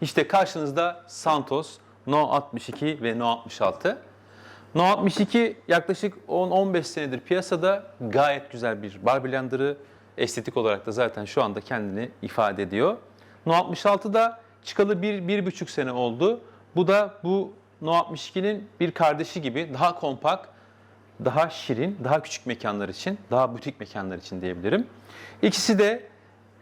İşte karşınızda Santos No 62 ve No 66. No 62 yaklaşık 10-15 senedir piyasada gayet güzel bir bar. Estetik olarak da zaten şu anda kendini ifade ediyor. No 66 da çıkalı 1-1,5 sene oldu. Bu da bu No 62'nin bir kardeşi gibi daha kompakt, daha şirin, daha küçük mekanlar için, daha butik mekanlar için diyebilirim. İkisi de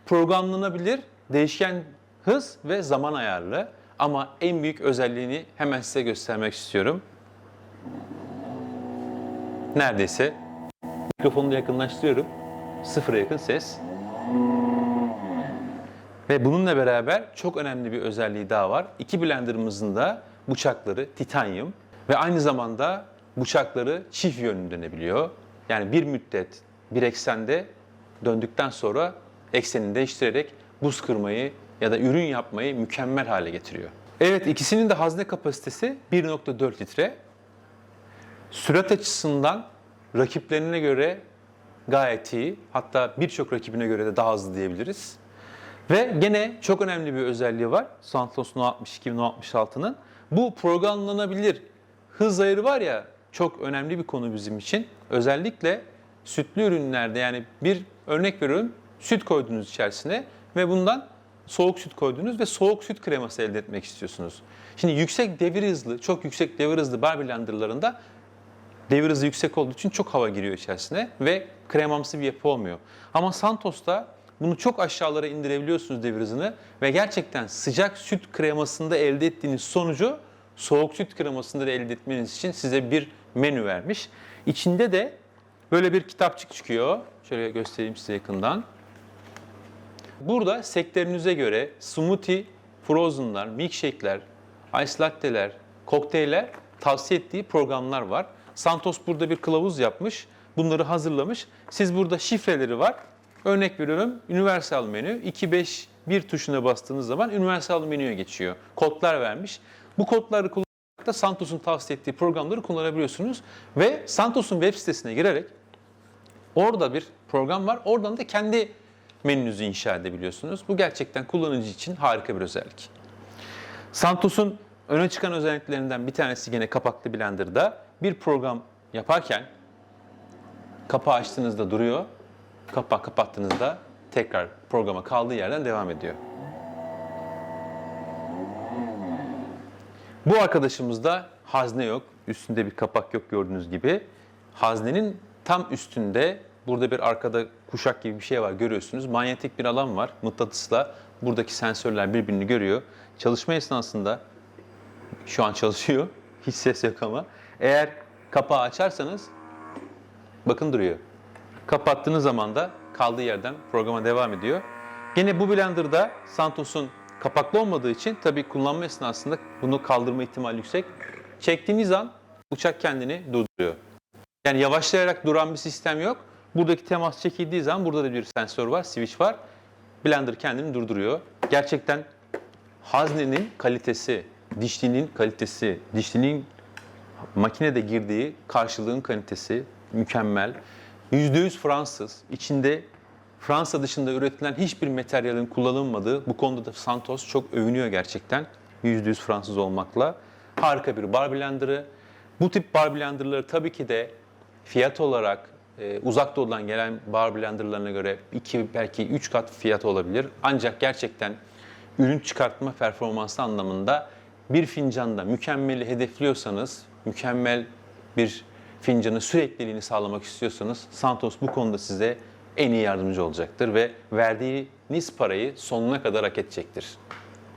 programlanabilir, değişken hız ve zaman ayarlı. Ama en büyük özelliğini hemen size göstermek istiyorum. Neredeyse mikrofonu yakınlaştırıyorum. Sıfıra yakın ses. Ve bununla beraber çok önemli bir özelliği daha var. İki blenderımızın da bıçakları titanyum ve aynı zamanda bıçakları çift yönlü dönebiliyor. Yani bir müddet bir eksende döndükten sonra eksenini değiştirerek buz kırmayı ya da ürün yapmayı mükemmel hale getiriyor. Evet ikisinin de hazne kapasitesi 1.4 litre. Sürat açısından rakiplerine göre gayet iyi. Hatta birçok rakibine göre de daha hızlı diyebiliriz. Ve gene çok önemli bir özelliği var Santos No 62 ve No 66'nın. Bu programlanabilir hız ayarı var ya çok önemli bir konu bizim için. Özellikle sütlü ürünlerde yani bir örnek veriyorum süt koydunuz içerisine ve bundan soğuk süt koydunuz ve soğuk süt kreması elde etmek istiyorsunuz. Şimdi yüksek devir hızlı, çok yüksek devir hızlı bar blenderlarında devir hızı yüksek olduğu için çok hava giriyor içerisine ve kremamsı bir yapı olmuyor. Ama Santos'ta bunu çok aşağılara indirebiliyorsunuz devir hızını ve gerçekten sıcak süt kremasında elde ettiğiniz sonucu soğuk süt kremasında da elde etmeniz için size bir menü vermiş. İçinde de böyle bir kitapçık çıkıyor. Şöyle göstereyim size yakından. Burada sektörünüze göre smoothie, frozenlar, milkshake'ler, ice latte'ler, kokteyller tavsiye ettiği programlar var. Santos burada bir kılavuz yapmış. Bunları hazırlamış. Siz burada şifreleri var. Örnek veriyorum universal menü 251 tuşuna bastığınız zaman universal menüye geçiyor. Kodlar vermiş. Bu kodları kullanarak da Santos'un tavsiye ettiği programları kullanabiliyorsunuz. Ve Santos'un web sitesine girerek Orada bir program var. Oradan da kendi menünüzü inşa edebiliyorsunuz. Bu gerçekten kullanıcı için harika bir özellik. Santos'un öne çıkan özelliklerinden bir tanesi yine kapaklı blenderda bir program yaparken kapağı açtığınızda duruyor. Kapağı kapattığınızda tekrar programa kaldığı yerden devam ediyor. Bu arkadaşımızda hazne yok. Üstünde bir kapak yok gördüğünüz gibi. Haznenin tam üstünde burada bir arkada kuşak gibi bir şey var görüyorsunuz. Manyetik bir alan var. Mıknatısla buradaki sensörler birbirini görüyor. Çalışma esnasında şu an çalışıyor. Hiç ses yok ama. Eğer kapağı açarsanız bakın duruyor. Kapattığınız zaman da kaldığı yerden programa devam ediyor. Gene bu blenderda Santos'un kapaklı olmadığı için tabii kullanma esnasında bunu kaldırma ihtimali yüksek. Çektiğiniz an uçak kendini durduruyor. Yani yavaşlayarak duran bir sistem yok. Buradaki temas çekildiği zaman burada da bir sensör var, switch var. Blender kendini durduruyor. Gerçekten haznenin kalitesi, dişlinin kalitesi, dişlinin makinede girdiği karşılığın kalitesi mükemmel. %100 Fransız. İçinde Fransa dışında üretilen hiçbir materyalin kullanılmadığı bu konuda da Santos çok övünüyor gerçekten. %100 Fransız olmakla. Harika bir bar blenderı. Bu tip bar blenderları tabii ki de fiyat olarak e, uzak doğudan gelen bar blenderlarına göre 2 belki 3 kat fiyat olabilir. Ancak gerçekten ürün çıkartma performansı anlamında bir fincanda mükemmeli hedefliyorsanız, mükemmel bir fincanın sürekliliğini sağlamak istiyorsanız Santos bu konuda size en iyi yardımcı olacaktır ve verdiğiniz parayı sonuna kadar hak edecektir.